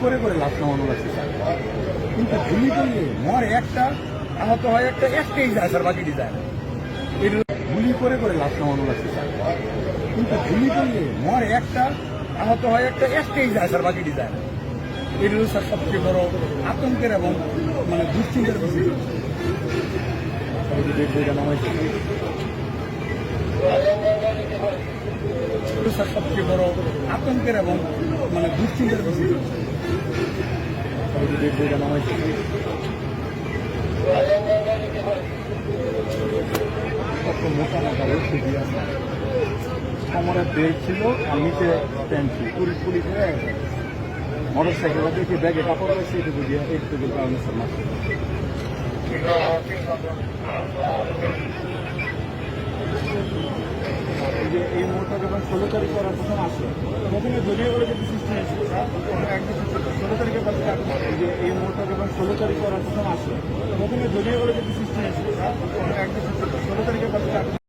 করে করে লাশ নামানো লাগছে স্যার। কিন্তু গুলি করলে মরে একটা, আহত হয় একটা, একটাই যায় স্যার, বাকিটি যায় না। এটা গুলি করে করে লাশ নামানো লাগছে স্যার। কিন্তু গুলি করলে মরে একটা, আহত হয় একটা, একটাই যায় স্যার, বাকিটি যায় না। হলো স্যার সবচেয়ে বড় আতঙ্কের এবং মানে দুশ্চিন্তার বিষয়। সবচেয়ে বড় আতঙ্কের এবং মানে দুশ্চিন্তার বিষয়। স্যার, এই যে ডেড বইটা নামাইছে। কত মোটা মোটা রশ্মি দিয়ে আছে। কোমরে বেল্ট ছিল আর নিচে প্যান্ট ছিল পুলিশ পুলিশ হয়ে গেছে মোটর সাইকেল দেখি ব্যাগে কাপড় রয়েছে এটুকু দিয়ে এইটুকু কারণে স্যার মারছে। এই মোড়টা যখন ষোলো তারিখ করার প্রথম আসলো প্রথমে দলীয় বলে যে একদম ষোলো তারিখের পর থেকে এই যে এই মুহূর্তে যখন ষোলো তারিখ করার প্রথম আসলো